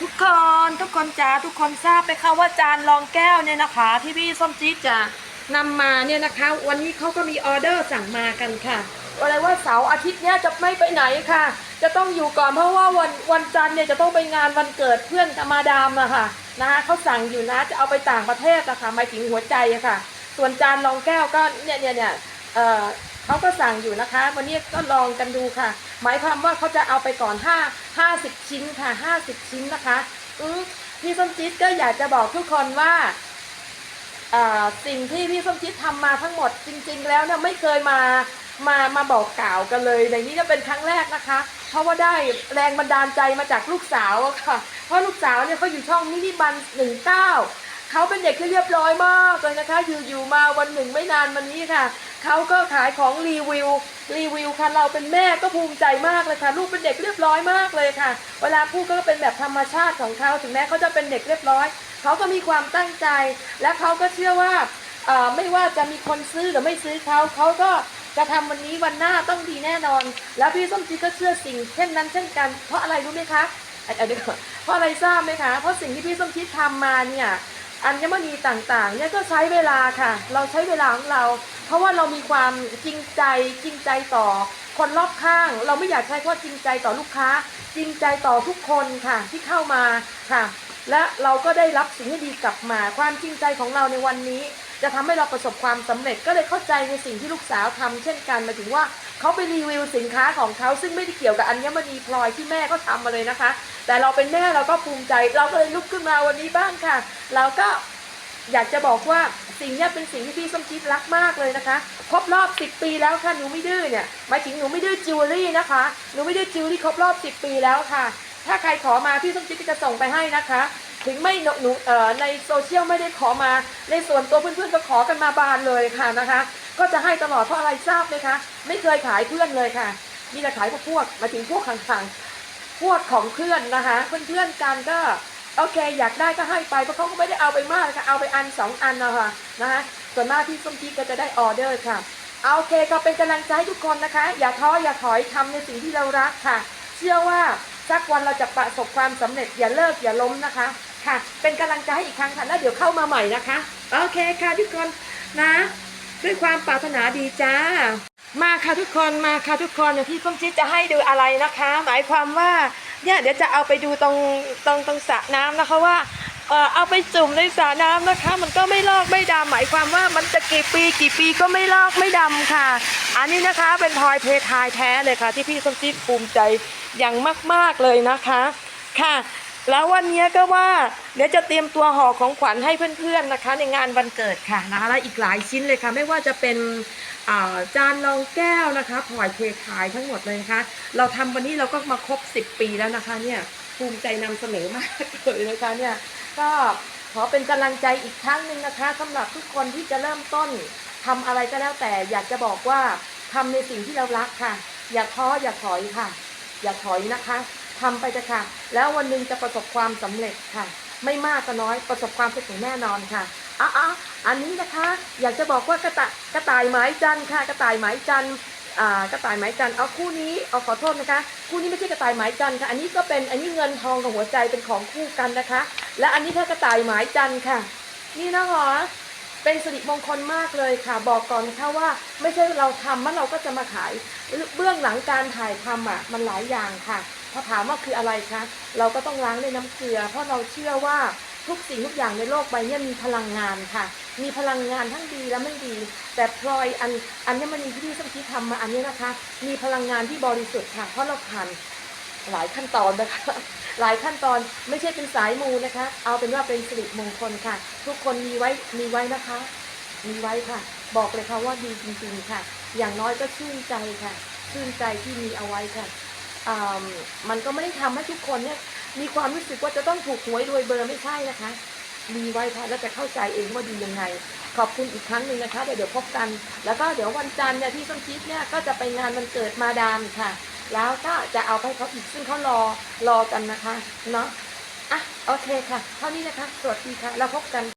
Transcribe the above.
ทุกคนทุกคนจ้าทุกคนทราบไหมคะว่าจานรองแก้วเนี่ยนะคะ ที่พี่ส้มจี๊ดจะนำมาเนี่ยนะคะ วันนี้เขาก็มีออเดอร์สั่งมากันค่ะอะไรว่าเสาร์อาทิตย์เนี้ยจะไม่ไปไหนค่ะ จะต้องอยู่ก่อนเพราะว่าวันวันจันทร์เนี่ยจะต้องไปงานวันเกิดเพื่อนมาดามอะค่ะนะคะเขาสั่งอยู่นะจะเอาไปต่างประเทศอะค่ะหมายถึงหัวใจอะค่ะ ส่วนจานรองแก้วก็เนี่ยเนี่ยเนี่ยเอ่อ เขาก็สั่งอยู่นะคะ วันนี้ก็ลองกันดูค่ะ หมายความว่าเขาจะเอาไปก่อน5 50 ชิ้นค่ะ 50 ชิ้นนะคะ อืมพี่ส้มจิ๊ดก็อยากจะบอกทุกคนว่าสิ่งที่พี่ส้มจิ๊ดทำมาทั้งหมดจริง ๆ แล้วเนี่ยไม่เคยมามามาบอกกล่าวกันเลยในนี้ก็เป็นครั้งแรกนะคะ เพราะว่าได้แรงบันดาลใจมาจากลูกสาวอะค่ะ เพราะลูกสาวเนี่ยเขาอยู่ช่องมินิบันหนึ่งเก้าเขาเป็นเด็กที่เรียบร้อยมากเลยนะคะ อยู่ๆมาวันหนึ่งไม่นานวันนี้ค่ะ เขาก็ขายของรีวิวรีวิวค่ะเราเป็นแม่ก็ภูมิใจมากเลยค่ะ ลูกเป็นเด็กเรียบร้อยมากเลยค่ะ เวลาพูดก็เป็นแบบธรรมชาติของเขาถึงแม้เขาจะเป็นเด็กเรียบร้อยเขาก็มีความตั้งใจ และเขาก็เชื่อว่าไม่ว่าจะมีคนซื้อหรือไม่ซื้อเขาเขาก็จะทำวันนี้วันหน้าต้องดีแน่นอน แล้วพี่ส้มจีก็เชื่อสิ่งเช่นนั้นเช่นกัน เพราะอะไรรู้ไหมคะเดี๋ยวเพราะอะไรทราบไหมคะ เพราะสิ่งที่พี่ส้มจีทำมาเนี่ย อัญมณีต่างๆ เนี่ยก็ใช้เวลาค่ะ เราใช้เวลาของเรา เพราะว่าเรามีความจริงใจจริงใจต่อ คนรอบข้าง เราไม่อยากใช้คำว่าจริงใจต่อลูกค้า จริงใจต่อทุกคนค่ะที่เข้ามาค่ะ และเราก็ได้รับสิ่งที่ดีกลับมา ความจริงใจของเราในวันนี้ จะทำให้เราประสบความสำเร็จก็เลยเข้าใจในสิ่งที่ลูกสาวทำเช่นกันหมายถึงว่าเขาไปรีวิวสินค้าของเขาซึ่งไม่ได้เกี่ยวกับอัญมณีพลอยที่แม่ก็ทำมาเลยนะคะ แต่เราเป็นแม่เราก็ภูมิใจ เราก็เลยลุกขึ้นมาวันนี้บ้างค่ะ เราก็อยากจะบอกว่าสิ่งนี้เป็นสิ่งที่พี่ส้มจี๊ดรักมากเลยนะคะ ครบรอบ 10 ปีแล้วค่ะหนูไม่ดื้อเนี่ยหมายถึงหนูไม่ดื้อจิวเวลรี่นะคะหนูไม่ดื้อจิวเวลรี่ครบรอบ 10 ปีแล้วค่ะ ถ้าใครขอมาพี่ส้มจี๊ดก็จะส่งไปให้นะคะ ถึงไม่หนูในโซเชียลไม่ได้ขอมา ในส่วนตัวเพื่อนๆก็ขอกันมาบานเลยค่ะนะคะ ก็จะให้ตลอดเพราะอะไรทราบไหมคะ ไม่เคยขายเพื่อนเลยค่ะ มีแต่ขายพวกพวกมาถึงพวกข้างๆพวกของเพื่อนนะคะ เพื่อนๆกันก็โอเค อยากได้ก็ให้ไปเพราะเขาก็ไม่ได้เอาไปมากค่ะเอาไปอันสองอันนะคะนะคะส่วนมากที่ส้มจีก็จะได้ออเดอร์ค่ะเอาโอเคก็เป็นกำลังใจทุกคนนะคะ อย่าท้ออย่าถอยทำในสิ่งที่เรารักค่ะ เชื่อว่าสักวันเราจะประสบความสำเร็จอย่าเลิกอย่าล้มนะคะ ค่ะ เป็นกำลังใจให้อีกครั้งค่ะ แล้วเดี๋ยวเข้ามาใหม่นะคะ โอเคค่ะทุกคนนะ ด้วยความปรารถนาดีจ้า มาค่ะทุกคน มาค่ะทุกคนเดี๋ยวพี่ส้มจิ๊ดจะให้ดูอะไรนะคะ หมายความว่าเนี่ยเดี๋ยวจะเอาไปดูตรงตรงตรงสระน้ำนะคะว่าเออเอาไปจุ่มในสระน้ำนะคะ มันก็ไม่ลอกไม่ดำหมายความว่ามันจะกี่ปีกี่ปีก็ไม่ลอกไม่ดำค่ะ อันนี้นะคะเป็นพลอยเพทายแท้เลยค่ะ ที่พี่ส้มจิ๊ดภูมิใจอย่างมาก ๆเลยนะคะ ค่ะ แล้ววันนี้ก็ว่าเดี๋ยวจะเตรียมตัวห่อของขวัญให้เพื่อนๆนะคะ ในงานวันเกิดค่ะนะคะและอีกหลายชิ้นเลยค่ะ ไม่ว่าจะเป็นจานรองแก้วนะคะพลอยเพทายทั้งหมดเลยนะคะ เราทำวันนี้เราก็มาครบ 10 ปีแล้วนะคะเนี่ยภูมิใจนำเสนอมากเลยนะคะเนี่ยก็ขอเป็นกำลังใจอีกครั้งหนึ่งนะคะสำหรับทุกคนที่จะเริ่มต้นทำอะไรก็แล้วแต่อยากจะบอกว่าทำในสิ่งที่เรารักค่ะ อย่าท้ออย่าถอยค่ะ อย่าถอยนะคะ ทำไปเถอะค่ะ แล้ววันหนึ่งจะประสบความสำเร็จค่ะ ไม่มากก็น้อยประสบความสำเร็จแน่นอนค่ะอะอะอันนี้นะคะ อยากจะบอกว่ากระต่ายกระต่ายไม้จันค่ะ กระต่ายไม้จันอ่ากระต่ายไม้จันเอาคู่นี้เอาขอโทษนะคะ คู่นี้ไม่ใช่กระต่ายไม้จันค่ะ อันนี้ก็เป็นอันนี้เงินทองกับหัวใจเป็นของคู่กันนะคะ และอันนี้ถ้ากระต่ายไม้จันค่ะ นี่นะคะเป็นสิริมงคลมากเลยค่ะ บอกก่อนนะคะว่าไม่ใช่เราทำแล้วเราก็จะมาขายเบื้องหลังการถ่ายทำอะมันหลายอย่างค่ะ พอถามว่าคืออะไรคะ เราก็ต้องล้างด้วยน้ำเกลือ เพราะเราเชื่อว่าทุกสิ่งทุกอย่างในโลกใบเนี้มีพลังงานค่ะ มีพลังงานทั้งดีและไม่ดี แต่พลอยอันอันนี้มันมีที่พี่สัมคิดทำมาอันนี้นะคะ มีพลังงานที่บริสุทธิ์ค่ะ เพราะเราผ่านหลายขั้นตอนนะคะ หลายขั้นตอนไม่ใช่เป็นสายมูนะคะ เอาเป็นว่าเป็นสิริมงคลค่ะ ทุกคนมีไว้มีไว้นะคะ มีไว้ค่ะ บอกเลยค่ะว่าดีจริงๆค่ะ อย่างน้อยก็ชื่นใจค่ะ ชื่นใจที่มีเอาไว้ค่ะ มันก็ไม่ได้ทำให้ทุกคนเนี่ย มีความรู้สึกว่าจะต้องถูกหวยรวยเบอร์ไม่ใช่นะคะ มีไว้ค่ะแล้วจะเข้าใจเองว่าดียังไง ขอบคุณอีกครั้งหนึ่งนะคะเดี๋ยวเดี๋ยวพบกัน แล้วก็เดี๋ยววันจันทร์เนี่ยที่ต้นคิดเนี่ยก็จะไปงานวันเกิดมาดามค่ะ แล้วก็จะเอาไปเขาอีกซึ่งเขารอรอกันนะคะเนาะอะโอเคค่ะ เท่านี้นะคะ สวัสดีค่ะ แล้วพบกัน